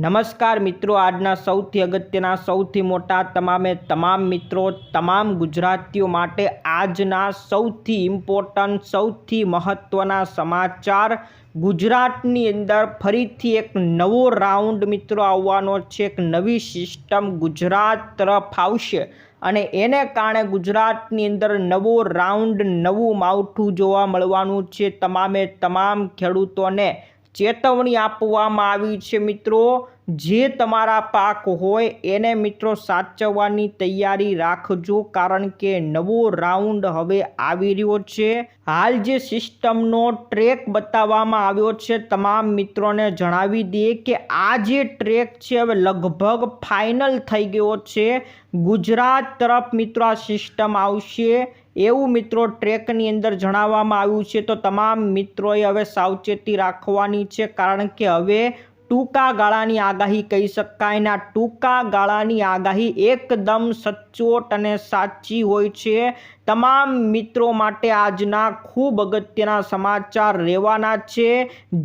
નમસ્કાર મિત્રો, આજના સૌથી અગત્યના, સૌથી મોટા, તમામે તમામ મિત્રો, તમામ ગુજરાતીઓ માટે આજના સૌથી ઇમ્પોર્ટન્ટ સૌથી મહત્ત્વના સમાચાર. ગુજરાતની અંદર ફરીથી એક નવો રાઉન્ડ મિત્રો આવવાનો છે, એક નવી સિસ્ટમ ગુજરાત તરફ આવશે. અને એને કારણે ગુજરાતની અંદર નવો રાઉન્ડ નવું માવઠું જોવા મળવાનું છે, તમામે તમામ ખેડૂતોને. ચેતવણી આપવામાં આવી છે મિત્રો. જે તમારા પાક હોય એને મિત્રો સાચવવાની તૈયારી રાખજો કારણ કે નવો રાઉન્ડ હવે આવી રહ્યો છે. હાલ જે સિસ્ટમનો ટ્રેક બતાવવામાં આવ્યો છે તમામ મિત્રોને જણાવી દઈએ કે આ જે ટ્રેક છે હવે લગભગ ફાઇનલ થઈ ગયો છે. ગુજરાત તરફ મિત્રો આ સિસ્ટમ આવશે. એવું મિત્રો ટ્રેકની અંદર જણાવવામાં આવ્યું છે તો તમામ મિત્રોએ હવે સાવચેતી રાખવાની છે કારણ કે હવે ટૂંકા ગાળાની આગાહી કહી શકાય ને ટૂંકા ગાળાની આગાહી એકદમ સચોટ અને સાચી હોય છે. તમામ મિત્રો માટે આજના ખૂબ અગત્યના સમાચાર રહેવાના છે.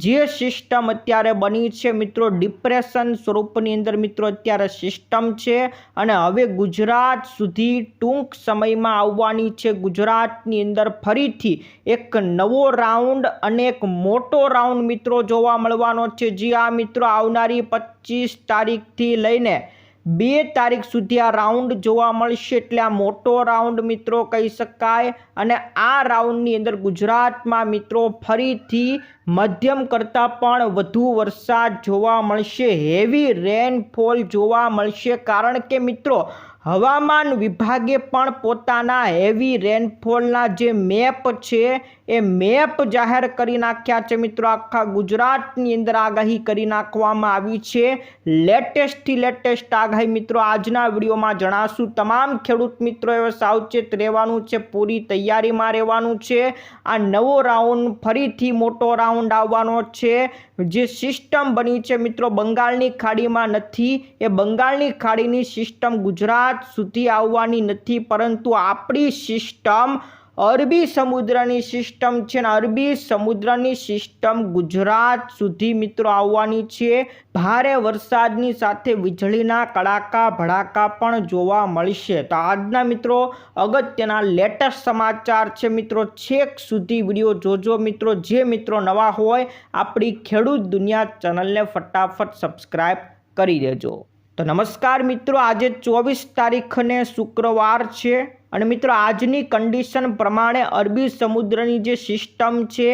જે સિસ્ટમ અત્યારે બની છે મિત્રો ડિપ્રેશન સ્વરૂપની અંદર મિત્રો અત્યારે સિસ્ટમ છે અને હવે ગુજરાત સુધી ટૂંક સમયમાં આવવાની છે. ગુજરાતની અંદર ફરીથી એક નવો રાઉન્ડ અને એક મોટો રાઉન્ડ મિત્રો જોવા મળવાનો છે. જે આ મિત્રો, આવનારી પચીસ તારીખથી લઈને બે તારીખ સુધી આ રાઉન્ડ જોવા મળશે એટલે આ મોટો રાઉન્ડ મિત્રો કહી શકાય. અને આ રાઉન્ડની અંદર ગુજરાતમાં મિત્રો ફરીથી મધ્યમ કરતાં પણ વધુ વરસાદ જોવા મળશે. હેવી રેનફોલ જોવા મળશે કારણ કે મિત્રો હવામાન વિભાગે પણ પોતાના હેવી રેનફોલના જે મેપ છે એ મેપ જાહેર કરી નાખ્યા છે મિત્રો. આખા ગુજરાતની અંદર આગાહી કરી નાખવામાં આવી છે. લેટેસ્ટથી લેટેસ્ટ આગાહી મિત્રો આજના વિડીયોમાં જણાશું. તમામ ખેડૂત મિત્રો એ સાવચેત રહેવાનું છે, પૂરી તૈયારીમાં રહેવાનું છે. આ નવો રાઉન્ડ ફરીથી મોટો રાઉન્ડ આવવાનો છે. જે સિસ્ટમ બની છે મિત્રો બંગાળની ખાડીમાં નથી. એ બંગાળની ખાડીની સિસ્ટમ ગુજરાત સુધી આવવાની નથી. પરંતુ આપણી સિસ્ટમ અરબી સમુદ્રની સિસ્ટમ છે ને અરબી સમુદ્રની સિસ્ટમ ગુજરાત સુધી મિત્રો આવવાની છે. ભારે વરસાદની સાથે વીજળીના કડાકા, ભડાકા પણ જોવા મળશે. તો આજના મિત્રો અગત્યના લેટેસ્ટ સમાચાર છે મિત્રો. છેક સુધી વીડિયો જોજો મિત્રો. જે મિત્રો નવા હોય આપણી ખેડૂત દુનિયા ચેનલને ફટાફટ સબસ્ક્રાઈબ કરી દેજો. તો નમસ્કાર મિત્રો. આજે ચોવીસ તારીખને શુક્રવાર છે. અને મિત્રો, આજની કન્ડિશન પ્રમાણે અરબી સમુદ્રની જે સિસ્ટમ છે,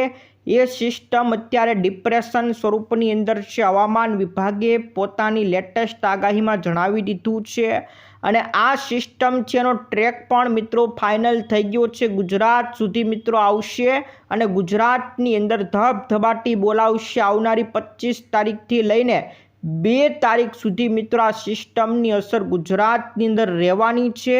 એ સિસ્ટમ અત્યારે ડિપ્રેશન સ્વરૂપની અંદર છે. હવામાન વિભાગે પોતાની લેટેસ્ટ આગાહીમાં જણાવી દીધું છે અને આ સિસ્ટમ છે, એનો ટ્રેક પણ મિત્રો ફાઇનલ થઈ ગયો છે. ગુજરાત સુધી મિત્રો આવશે અને ગુજરાતની અંદર ધબધબાટી બોલાવશે આવનારી પચીસ તારીખથી લઈને બે તારીખ સુધી મિત્રો આ સિસ્ટમની અસર ગુજરાતની અંદર રહેવાની છે.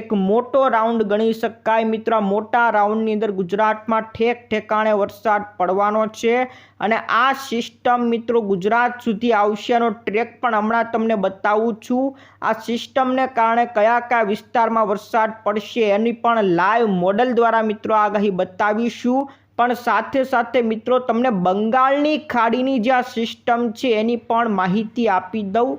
એક મોટો રાઉન્ડ ગણી શકાય મિત્રો. મોટા રાઉન્ડની અંદર ગુજરાતમાં ઠેક ઠેકાણે વરસાદ પડવાનો છે અને આ સિસ્ટમ મિત્રો ગુજરાત સુધી આવશે એનો ટ્રેક પણ હમણાં તમને બતાવું છું. આ સિસ્ટમને કારણે કયા કયા વિસ્તારમાં વરસાદ પડશે એની પણ લાઈવ મોડલ દ્વારા મિત્રો આગાહી બતાવીશું. પણ સાથે સાથે મિત્રો, તમને બંગાળની ખાડીની જે આ સિસ્ટમ છે એની પણ માહિતી આપી દઉં.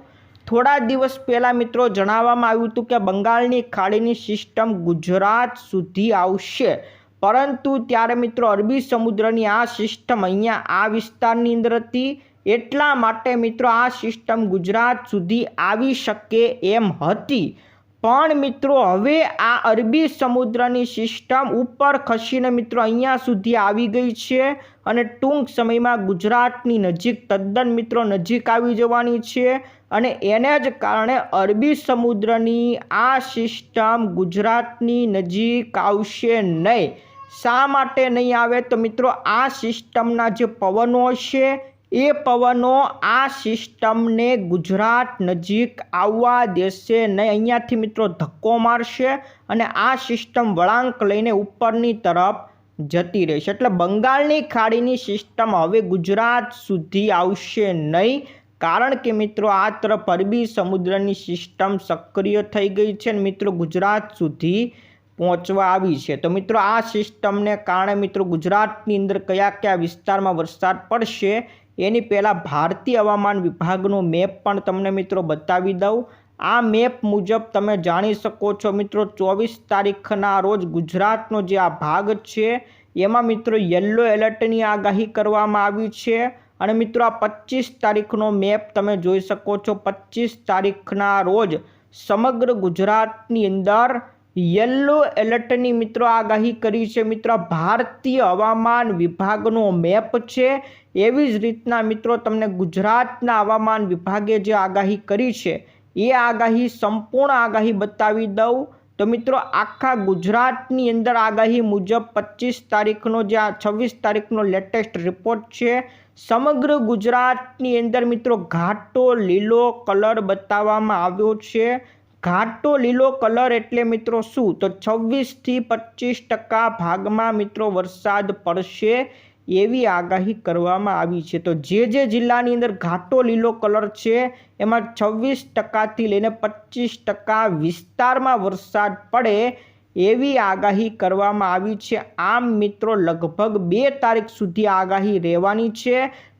થોડા દિવસ પહેલાં મિત્રો જણાવવામાં આવ્યું હતું કે બંગાળની ખાડીની સિસ્ટમ ગુજરાત સુધી આવશે. પરંતુ ત્યારે મિત્રો અરબી સમુદ્રની આ સિસ્ટમ અહીંયા આ વિસ્તારની અંદર હતી. એટલા માટે મિત્રો આ સિસ્ટમ ગુજરાત સુધી આવી શકે એમ હતી. પણ મિત્રો, હવે આ અરબી સમુદ્રની સિસ્ટમ ઉપર ખસીને મિત્રો અહીંયા સુધી આવી ગઈ છે અને ટૂંક સમયમાં ગુજરાતની નજીક તદ્દન મિત્રો નજીક આવી જવાની છે અને એને જ કારણે અરબી સમુદ્રની આ સિસ્ટમ ગુજરાતની નજીક આવશે નહીં. શા માટે નહીં આવે? તો મિત્રો, આ સિસ્ટમના જે પવનો છે એ પવનો આ સિસ્ટમને ગુજરાત નજીક આવવા દેશે નહીં અહીંયાથી મિત્રો ધક્કો મારશે અને આ સિસ્ટમ વળાંક લઈને ઉપરની તરફ જતી રહેશે. એટલે બંગાળની ખાડીની સિસ્ટમ હવે ગુજરાત સુધી આવશે નહીં, કારણ કે મિત્રો આ તરફ અરબી સમુદ્રની સિસ્ટમ સક્રિય થઈ ગઈ છે અને મિત્રો ગુજરાત સુધી પહોંચવા આવી છે. તો મિત્રો આ સિસ્ટમને કારણે મિત્રો ગુજરાતની અંદર કયા કયા વિસ્તારમાં વરસાદ પડશે એની પહેલાં ભારતીય હવામાન વિભાગનો મેપ પણ તમને મિત્રો બતાવી દઉં. આ મેપ મુજબ તમે જાણી શકો છો મિત્રો, ચોવીસ તારીખના રોજ ગુજરાતનો જે આ ભાગ છે, એમાં મિત્રો યલો એલર્ટની આગાહી કરવામાં આવી છે. અને મિત્રો આ પચીસ તારીખનો મેપ તમે જોઈ શકો છો. પચીસ તારીખના રોજ સમગ્ર ગુજરાતની અંદર યલો એલર્ટની મિત્રો આગાહી કરી છે. મિત્રો, ભારતીય હવામાન વિભાગનો મેપ છે. એવી જ રીતના મિત્રો, તમને ગુજરાતના હવામાન વિભાગે જે આગાહી કરી છે, એ આગાહી સંપૂર્ણ આગાહી બતાવી દઉં. તો મિત્રો, આખા ગુજરાતની અંદર આગાહી મુજબ પચીસ તારીખનો જે આ છવ્વીસ તારીખનો લેટેસ્ટ રિપોર્ટ છે. સમગ્ર ગુજરાતની અંદર મિત્રો, ઘાટો લીલો કલર બતાવવામાં આવ્યો છે. ઘાટો લીલો કલર એટલે મિત્રો શું? તો છવ્વીસથી પચીસ ટકા ભાગમાં મિત્રો વરસાદ પડશે એવી આગાહી કરવામાં આવી છે. તો જે જે જિલ્લાની અંદર ઘાટો લીલો કલર છે, એમાં છવ્વીસ ટકાથી લઈને પચીસ ટકા વિસ્તારમાં વરસાદ પડે એવી આગાહી કરવામાં આવી છે. આમ મિત્રો લગભગ બે તારીખ સુધી આગાહી રહેવાની છે.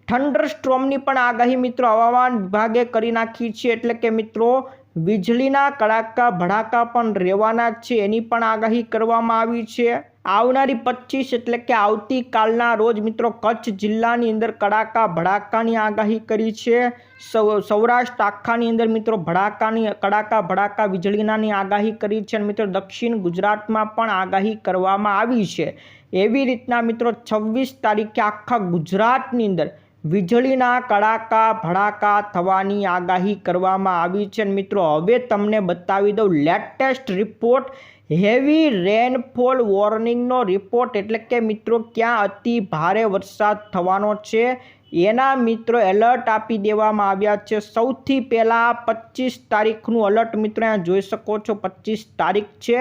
થંડર સ્ટ્રોમની પણ આગાહી મિત્રો હવામાન વિભાગે કરી નાખી છે. એટલે કે મિત્રો વીજળીના કડાકા ભડાકા પણ રહેવાના છે, એની પણ આગાહી કરવામાં આવી છે. આવનારી પચીસ એટલે કે આવતીકાલના રોજ મિત્રો કચ્છ જિલ્લાની અંદર કડાકા ભડાકાની આગાહી કરી છે. સૌરાષ્ટ્ર આખાની અંદર મિત્રો ભડાકાની, કડાકા ભડાકા વીજળીનાની આગાહી કરી છે અને મિત્રો દક્ષિણ ગુજરાતમાં પણ આગાહી કરવામાં આવી છે. એવી રીતના મિત્રો છવ્વીસ તારીખે આખા ગુજરાતની અંદર વીજળીના કડાકા ભડાકા થવાની આગાહી કરવામાં આવી છે. મિત્રો, હવે તમને બતાવી દઉં લેટેસ્ટ રિપોર્ટ. હેવી રેનફોલ વોર્નિંગનો રિપોર્ટ એટલે કે મિત્રો, ક્યાં અતિ ભારે વરસાદ થવાનો છે એના મિત્રો એલર્ટ આપી દેવામાં આવ્યા છે. સૌથી પહેલાં પચીસ તારીખનું અલર્ટ મિત્રો, અહીંયા જોઈ શકો છો. પચીસ તારીખ છે.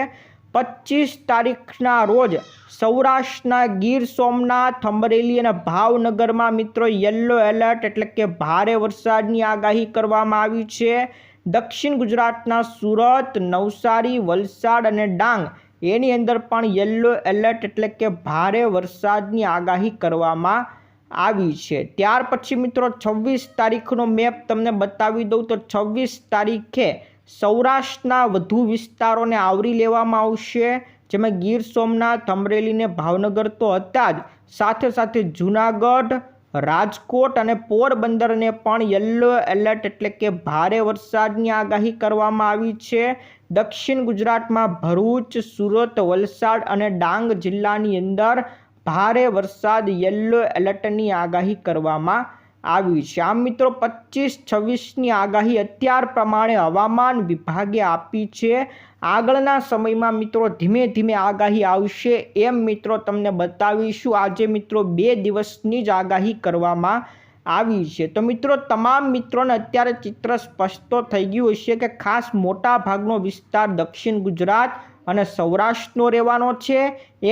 પચીસ તારીખના રોજ સૌરાષ્ટ્રના ગીર સોમનાથ, અમરેલી અને ભાવનગરમાં મિત્રો યલો એલર્ટ એટલે કે ભારે વરસાદની આગાહી કરવામાં આવી છે. દક્ષિણ ગુજરાતના સુરત, નવસારી, વલસાડ અને ડાંગ એની અંદર પણ યલો એલર્ટ એટલે કે ભારે વરસાદની આગાહી કરવામાં આવી છે. ત્યાર પછી મિત્રો છવ્વીસ તારીખનો મેપ તમને બતાવી દઉં તો છવ્વીસ તારીખે સૌરાષ્ટ્રના વધુ વિસ્તારોને આવરી લેવામાં આવશે. જેમાં ગીર સોમનાથ અમરેલીને ભાવનગર તો હતા જ. સાથે સાથે જૂનાગઢ, રાજકોટ અને પોરબંદરને પણ યલો એલર્ટ એટલે કે ભારે વરસાદની આગાહી કરવામાં આવી છે. દક્ષિણ ગુજરાતમાં ભરૂચ, સુરત, વલસાડ અને ડાંગ જિલ્લાની અંદર ભારે વરસાદ યલો એલર્ટની આગાહી કરવામાં આવી છે આમ મિત્રો પચીસ છવ્વીસની આગાહી અત્યાર પ્રમાણે હવામાન વિભાગે આપી છે. આગળના સમયમાં મિત્રો ધીમે ધીમે આગાહી આવશે એમ મિત્રો તમને બતાવીશું. આજે મિત્રો બે દિવસની જ આગાહી કરવામાં આવી છે. તો મિત્રો તમામ મિત્રોને અત્યારે ચિત્ર સ્પષ્ટ થઈ ગયું હશે કે ખાસ મોટા ભાગનો વિસ્તાર દક્ષિણ ગુજરાત અને સૌરાષ્ટ્રનો રહેવાનો છે.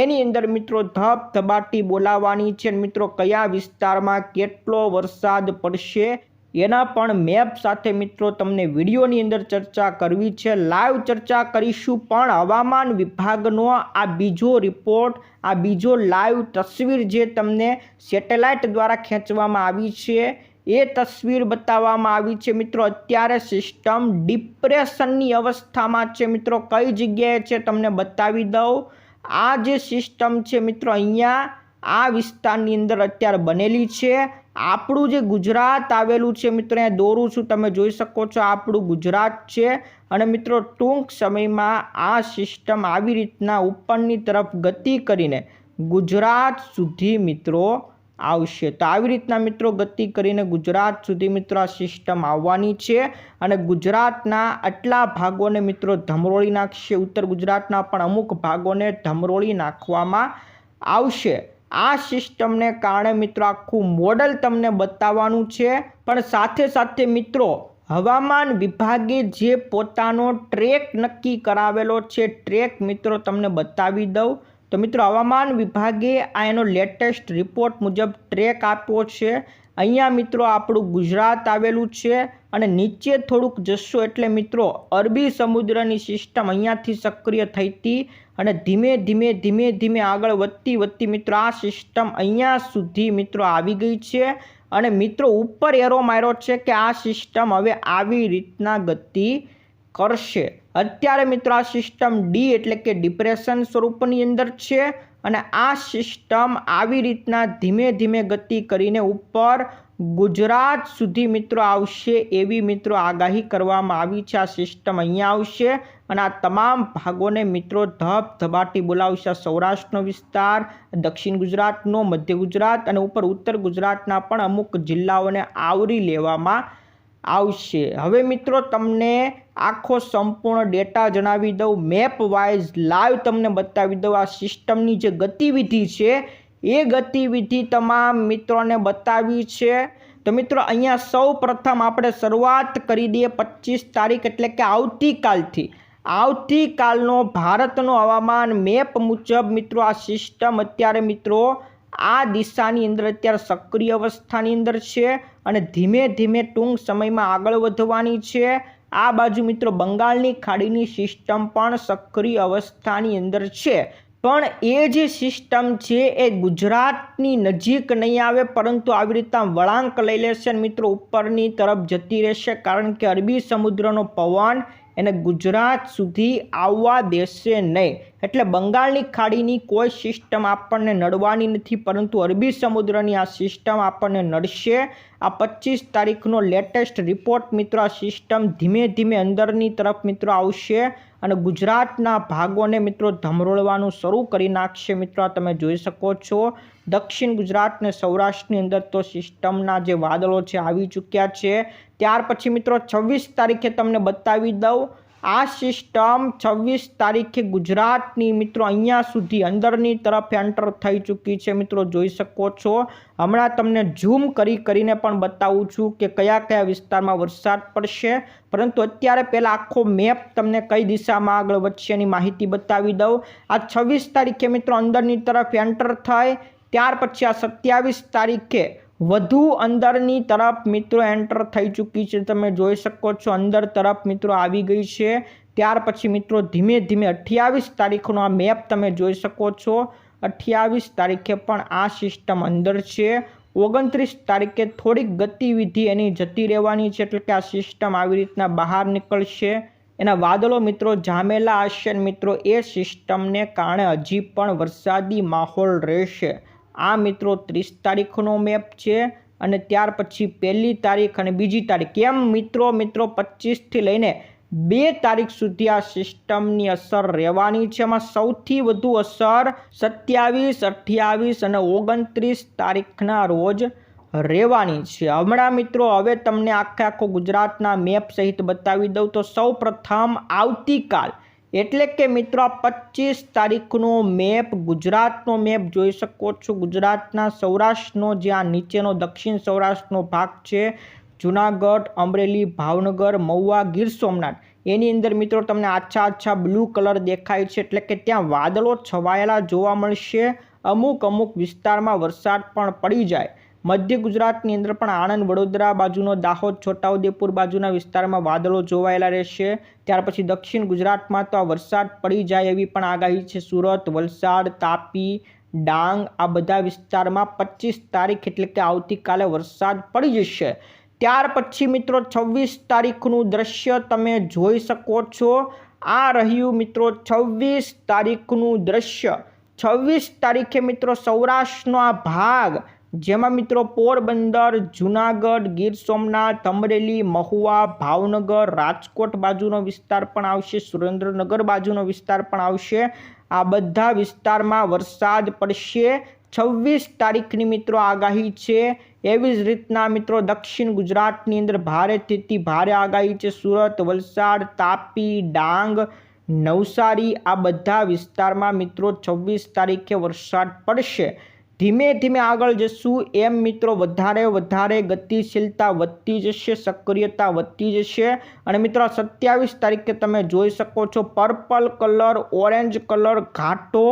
એની અંદર મિત્રો ધબધબાટી બોલાવવાની છે. મિત્રો કયા વિસ્તારમાં કેટલો વરસાદ પડશે એના પણ મેપ સાથે મિત્રો તમને વિડીયોની અંદર ચર્ચા કરવી છે. લાઈવ ચર્ચા કરીશું, પણ હવામાન વિભાગનો આ બીજો રિપોર્ટ, આ બીજો લાઈવ તસવીર જે તમને સેટેલાઇટ દ્વારા ખેંચવામાં આવી છે એ તસવીર બતાવવામાં આવી છે મિત્રો. અત્યારે સિસ્ટમ ડિપ્રેશનની અવસ્થામાં છે મિત્રો. કઈ જગ્યાએ છે તમને બતાવી દઉં. આ જે સિસ્ટમ છે મિત્રો, અહીંયા આ વિસ્તારની અંદર અત્યારે બનેલી છે. આપણું જે ગુજરાત આવેલું છે મિત્રો, અહીંયા દોરું છું, તમે જોઈ શકો છો, આપણું ગુજરાત છે. અને મિત્રો, ટૂંક સમયમાં આ સિસ્ટમ આવી રીતના ઉપરની તરફ ગતિ કરીને ગુજરાત સુધી મિત્રો આવશે. તો આવી રીતના મિત્રો ગતિ કરીને ગુજરાત સુધી મિત્રો આ સિસ્ટમ આવવાની છે અને ગુજરાતના આટલા ભાગોને મિત્રો ધમરોળી નાખશે. ઉત્તર ગુજરાતના પણ અમુક ભાગોને ધમરોળી નાખવામાં આવશે. આ સિસ્ટમને કારણે મિત્રો આખું મોડલ તમને બતાવવાનું છે. પણ સાથે સાથે મિત્રો હવામાન વિભાગે જે પોતાનો ટ્રેક નક્કી કરાવેલો છે ટ્રેક મિત્રો તમને બતાવી દઉં. તો મિત્રો, હવામાન વિભાગે આ એનો લેટેસ્ટ રિપોર્ટ મુજબ ટ્રેક આપ્યો છે. અહીંયા મિત્રો આપણું ગુજરાત આવેલું છે અને નીચે થોડુંક જશો એટલે મિત્રો, અરબી સમુદ્રની સિસ્ટમ અહીંયાથી સક્રિય થઈ હતી અને ધીમે ધીમે ધીમે ધીમે આગળ વધતી વધતી મિત્રો, આ સિસ્ટમ અહીંયા સુધી મિત્રો આવી ગઈ છે. અને મિત્રો, ઉપર એરો માર્યો છે કે આ સિસ્ટમ હવે આવી રીતના ગતિ કરશે. અત્યારે મિત્રો આ સિસ્ટમ ડી એટલે કે ડિપ્રેશન સ્વરૂપની અંદર છે અને આ સિસ્ટમ આવી રીતના ધીમે ધીમે ગતિ કરીને ઉપર ગુજરાત સુધી મિત્રો આવશે એવી મિત્રો આગાહી કરવામાં આવી છે. આ સિસ્ટમ અહીંયા આવશે અને આ તમામ ભાગોને મિત્રો ધબ ધબાટી બોલાવશે. સૌરાષ્ટ્રનો વિસ્તાર, દક્ષિણ ગુજરાતનો, મધ્ય ગુજરાત અને ઉપર ઉત્તર ગુજરાતના પણ અમુક જિલ્લાઓને આવરી લેવામાં આવશે. હવે મિત્રો તમને આખો સંપૂર્ણ ડેટા જણાવી દઉં. મેપ વાઇઝ લાઈવ તમને બતાવી દઉં. આ સિસ્ટમની જે ગતિવિધિ છે, એ ગતિવિધિ તમામ મિત્રોને બતાવી છે. તો મિત્રો, અહીંયા સૌ પ્રથમ આપણે શરૂઆત કરી દઈએ પચીસ તારીખ, એટલે કે આવતીકાલથી. આવતીકાલનો ભારતનો હવામાન મેપ મુજબ મિત્રો આ સિસ્ટમ અત્યારે મિત્રો આ દિશાની અંદર અત્યારે સક્રિય અવસ્થાની અંદર છે અને ધીમે ધીમે ટૂંક સમયમાં આગળ વધવાની છે. આ બાજુ મિત્રો બંગાળની ખાડીની સિસ્ટમ પણ સક્રિય અવસ્થાની અંદર છે. પણ એ જે સિસ્ટમ છે એ ગુજરાતની નજીક નહીં આવે, પરંતુ આવી રીતના વળાંક લઈ લેશે મિત્રો ઉપરની તરફ જતી રહેશે. કારણ કે અરબી સમુદ્રનો પવન એને ગુજરાત સુધી આવવા દેશે નહીં. એટલે બંગાળની ખાડીની કોઈ સિસ્ટમ આપણને નડવાની નથી, પરંતુ અરબી સમુદ્રની આ સિસ્ટમ આપણને નડશે. આ પચીસ તારીખનો લેટેસ્ટ રિપોર્ટ મિત્રો, આ સિસ્ટમ ધીમે ધીમે અંદરની તરફ મિત્રો આવશે. અને ગુજરાતના ભાગોને મિત્રો ધમરોળવાનું શરૂ કરી નાખશે. મિત્રો તમે જોઈ શકો છો. દક્ષિણ ગુજરાત ને સૌરાષ્ટ્રની અંદર તો સિસ્ટમના જે વાદળો છે, આવી ચૂક્યા છે. ત્યાર પછી મિત્રો છવ્વીસ તારીખે તમને બતાવી દઉં. આ સિસ્ટમ છવ્વીસ તારીખે ગુજરાતની મિત્રો અહીંયા સુધી અંદરની તરફ એન્ટર થઈ ચૂકી છે. મિત્રો જોઈ શકો છો. હમણાં તમને ઝૂમ કરી કરીને પણ બતાવું છું કે કયા કયા વિસ્તારમાં વરસાદ પડશે. પરંતુ અત્યારે પહેલાં આખો મેપ તમને કઈ દિશામાં આગળ વધશે એની માહિતી બતાવી દઉં. આ છવ્વીસ તારીખે મિત્રો અંદરની તરફ એન્ટર થાય. ત્યાર પછી આ સત્યાવીસ તારીખે વધુ અંદરની તરફ મિત્રો એન્ટર થઈ ચૂકી છે. તમે જોઈ શકો છો અંદર તરફ મિત્રો આવી ગઈ છે. ત્યાર પછી મિત્રો ધીમે ધીમે અઠ્યાવીસ તારીખનો આ મેપ તમે જોઈ શકો છો. અઠ્યાવીસ તારીખે પણ આ સિસ્ટમ અંદર છે. ઓગણત્રીસ તારીખે થોડીક ગતિવિધિ એની જતી રહેવાની છે એટલે કે આ સિસ્ટમ આવી રીતના બહાર નીકળશે. એના વાદળો મિત્રો જામેલા હશે મિત્રો એ સિસ્ટમને કારણે હજી પણ વરસાદી માહોલ રહેશે. આ મિત્રો ત્રીસ તારીખનો મેપ છે અને ત્યાર પછી પહેલી તારીખ અને બીજી તારીખ. કેમ મિત્રો? મિત્રો, પચીસથી લઈને બે તારીખ સુધી આ સિસ્ટમની અસર રહેવાની છે. એમાં સૌથી વધુ અસર સત્યાવીસ, અઠ્યાવીસ અને ઓગણત્રીસ તારીખના રોજ રહેવાની છે. હમણાં મિત્રો, હવે તમને આખે આખો ગુજરાતના મેપ સહિત બતાવી દઉં તો સૌ પ્રથમ આવતીકાલ એટલે કે મિત્રો આ પચીસ તારીખનો મેપ, ગુજરાતનો મેપ જોઈ શકો છો. ગુજરાતના સૌરાષ્ટ્રનો જ્યાં નીચેનો દક્ષિણ સૌરાષ્ટ્રનો ભાગ છે, જુનાગઢ, અમરેલી, ભાવનગર, મહુવા, ગીર સોમનાથ. એની અંદર મિત્રો તમને આછા આછા બ્લુ કલર દેખાય છે. એટલે કે ત્યાં વાદળો છવાયેલા જોવા મળશે. અમુક અમુક વિસ્તારમાં વરસાદ પણ પડી જાય. મધ્ય ગુજરાતની અંદર પણ આણંદ, વડોદરા બાજુનો દાહોદ, છોટાઉદેપુર બાજુના વિસ્તારમાં વાદળો જોવાયેલા રહેશે. ત્યાર પછી દક્ષિણ ગુજરાતમાં તો આ વરસાદ પડી જાય એવી પણ આગાહી છે. સુરત, વલસાડ, તાપી, ડાંગ આ બધા વિસ્તારમાં પચીસ તારીખ એટલે કે આવતીકાલે વરસાદ પડી જશે. ત્યાર પછી મિત્રો છવ્વીસ તારીખનું દ્રશ્ય તમે જોઈ શકો છો. આ રહ્યું મિત્રો છવ્વીસ તારીખનું દ્રશ્ય. છવ્વીસ તારીખે મિત્રો સૌરાષ્ટ્રનો આ ભાગ જેમાં મિત્રો પોરબંદર, જુનાગઢ, ગીર સોમનાથ, અમરેલી, મહુવા, ભાવનગર, રાજકોટ બાજુનો વિસ્તાર પણ આવશે, સુરેન્દ્રનગર બાજુનો વિસ્તાર પણ આવશે. આ બધા વિસ્તારમાં વરસાદ પડશે. છવ્વીસ તારીખની મિત્રો આગાહી છે. એવી જ રીતના મિત્રો દક્ષિણ ગુજરાતની અંદર ભારેથી ભારે આગાહી છે. સુરત, વલસાડ, તાપી, ડાંગ, નવસારી આ બધા વિસ્તારમાં મિત્રો છવ્વીસ તારીખે વરસાદ પડશે. ધીમે ધીમે આગળ જશું. એમ મિત્રો, વધારે વધારે ગતિશીલતા વધતી જશે, સક્રિયતા વધતી જશે. અને મિત્રો, સત્યાવીસ તારીખે તમે જોઈ શકો છો પર્પલ કલર ઓરેન્જ કલર ઘાટો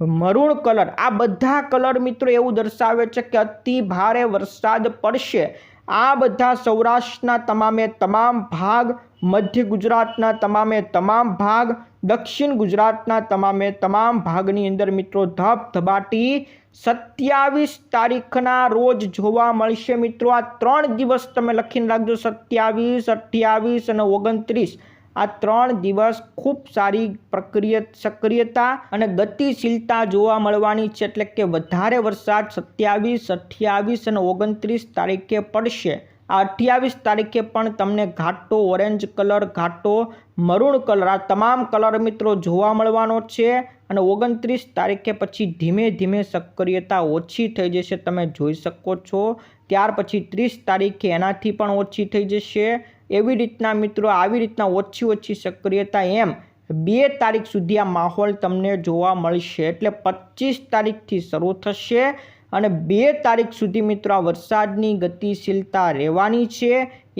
મરૂણ કલર આ બધા કલર મિત્રો એવું દર્શાવે છે કે અતિ ભારે વરસાદ પડશે. આ બધા સૌરાષ્ટ્રના તમામે તમામ ભાગ, મધ્ય ગુજરાતના તમામે તમામ ભાગ દક્ષિણ ગુજરાતના તમામે તમામ ભાગની અંદર મિત્રો ધબધબાટી સત્યાવીસ તારીખના રોજ જોવા મળશે મિત્રો. આ ત્રણ દિવસ તમે લખીને રાખજો, સત્યાવીસ, અઠ્યાવીસ અને ઓગણત્રીસ. આ ત્રણ દિવસ ખૂબ સારી પ્રક્રિય, સક્રિયતા અને ગતિશીલતા જોવા મળવાની છે. એટલે કે વધારે વરસાદ સત્યાવીસ, અઠ્યાવીસ અને ઓગણત્રીસ તારીખે પડશે. અઠ્યાવીસ તારીખે પણ તમને ઘાટો, ઓરેન્જ કલર, ઘાટો, મરૂણ કલર, આ તમામ કલર મિત્રો જોવા મળવાનો છે. અને ઓગણત્રીસ તારીખે પછી ધીમે ધીમે સક્રિયતા ઓછી થઈ જશે, તમે જોઈ શકો છો. ત્યાર પછી ત્રીસ તારીખે એનાથી પણ ઓછી થઈ જશે. એવી રીતના મિત્રો, આવી રીતના ઓછી ઓછી સક્રિયતા એમ બે તારીખ સુધી આ માહોલ તમને જોવા મળશે. એટલે પચીસ તારીખથી શરૂ થશે. અને બે તારીખ સુધી મિત્રો આ વરસાદની ગતિશીલતા રહેવાની છે.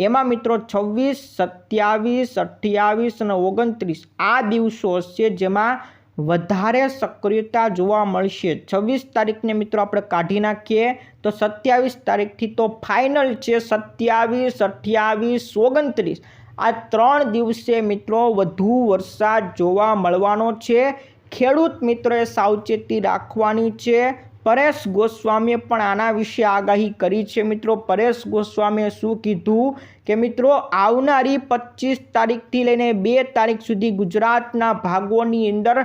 એમાં મિત્રો છવ્વીસ, સત્યાવીસ, અઠ્યાવીસ અને ઓગણત્રીસ આ દિવસો હશે જેમાં વધારે સક્રિયતા જોવા મળશે. છવ્વીસ તારીખને મિત્રો આપણે કાઢી નાખીએ તો સત્યાવીસ તારીખથી તો ફાઇનલ છે. સત્યાવીસ, અઠ્યાવીસ, ઓગણત્રીસ આ ત્રણ દિવસે મિત્રો વધુ વરસાદ જોવા મળવાનો છે. ખેડૂત મિત્રોએ સાવચેતી રાખવાની છે. પરેશ ગોસ્વામીએ પણ આના વિશે આગાહી કરી છે. મિત્રો, પરેશ ગોસ્વામીએ શું કીધું? કે મિત્રો, આવનારી પચીસ તારીખથી લઈને બે તારીખ સુધી ગુજરાતના ભાગોની અંદર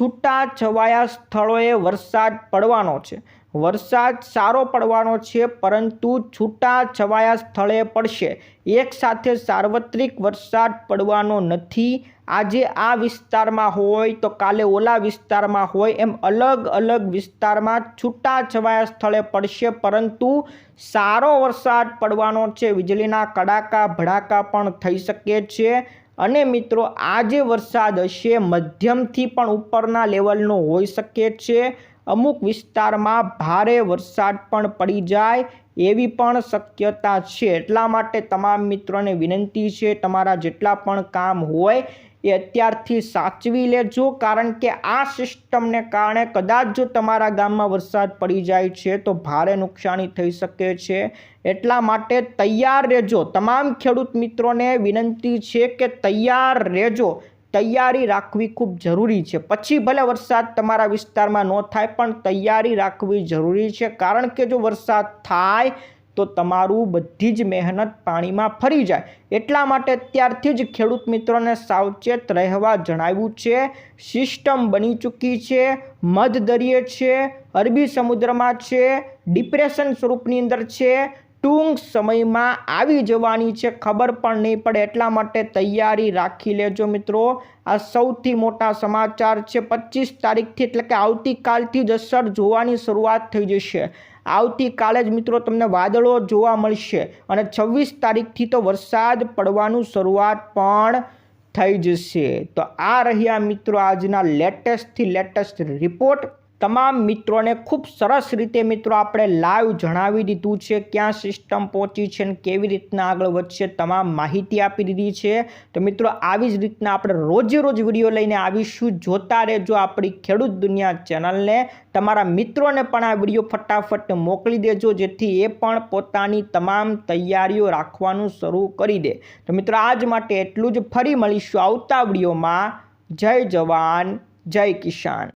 છૂટા છવાયા સ્થળોએ વરસાદ પડવાનો છે. વરસાદ સારો પડવાનો છે, પરંતુ છૂટા છવાયા સ્થળે પડશે. એકસાથે સાર્વત્રિક વરસાદ પડવાનો નથી. આજે આ વિસ્તારમાં હોય તો કાલે ઓલા વિસ્તારમાં હોય એમ અલગ અલગ વિસ્તારમાં છૂટા છવાયા સ્થળે પડશે, પરંતુ સારો વરસાદ પડવાનો છે. વીજળીના કડાકા, ભડાકા પણ થઈ શકે છે. અને મિત્રો આ જે વરસાદ હશે, મધ્યમથી પણ ઉપરના લેવલનો હોઈ શકે છે. અમુક વિસ્તારમાં ભારે વરસાદ પણ પડી જાય એવી પણ શક્યતા છે. એટલા માટે તમામ મિત્રોને વિનંતી છે, તમારા જેટલા પણ કામ હોય એ અત્યારથી સાચવી લેજો, કારણ કે આ સિસ્ટમને કારણે કદાચ જો તમારા ગામમાં વરસાદ પડી જાય છે, તો ભારે નુકસાની થઈ શકે છે. એટલા માટે તૈયાર રહેજો. તમામ ખેડૂત મિત્રોને વિનંતી છે કે તૈયાર રહેજો. તૈયારી રાખવી ખૂબ જરૂરી છે. પછી ભલે વરસાદ તમારા વિસ્તારમાં ન થાય, પણ તૈયારી રાખવી જરૂરી છે. કારણ કે જો વરસાદ થાય, તો તમારું બધી જ મહેનત પાણીમાં ફરી જાય. એટલા માટે ત્યારથી જ ખેડૂત મિત્રોને સાવચેત રહેવા જણાવ્યું છે. સિસ્ટમ બની ચૂકી છે મધદરિયે છે, અરબી સમુદ્રમાં છે, ડિપ્રેશન સ્વરૂપની અંદર છે ટૂંક સમયમાં આવી જવાની છે. ખબર પણ નહીં પડે. એટલા માટે તૈયારી રાખી લેજો મિત્રો. આ સૌથી મોટા સમાચાર છે. પચીસ તારીખથી એટલે કે આવતીકાલથી જ અસર જોવાની શરૂઆત થઈ જશે. આવતીકાલે જ મિત્રો તમને વાદળો જોવા મળશે અને છવ્વીસ તારીખથી તો વરસાદ પડવાનું શરૂઆત પણ થઈ જશે. તો આ રહ્યા મિત્રો આજના લેટેસ્ટથી લેટેસ્ટ રિપોર્ટ. તમામ મિત્રોને ખૂબ સરસ રીતે મિત્રો આપણે લાઈવ જણાવી દીધું છે ક્યાં સિસ્ટમ પહોંચી છે અને કેવી રીતના આગળ વધશે તમામ માહિતી આપી દીધી છે. તો મિત્રો આવી જ રીતના આપણે રોજે રોજ વીડિયો લઈને આવીશું. જોતા રહેજો આપણી ખેડૂત દુનિયા ચેનલને. તમારા મિત્રોને પણ આ વીડિયો ફટાફટ મોકલી દેજો, જેથી એ પણ પોતાની તમામ તૈયારીઓ રાખવાનું શરૂ કરી દે. તો મિત્રો આજ માટે એટલું જ. ફરી મળીશું આવતા વિડીયોમાં જય જવાન, જય કિસાન.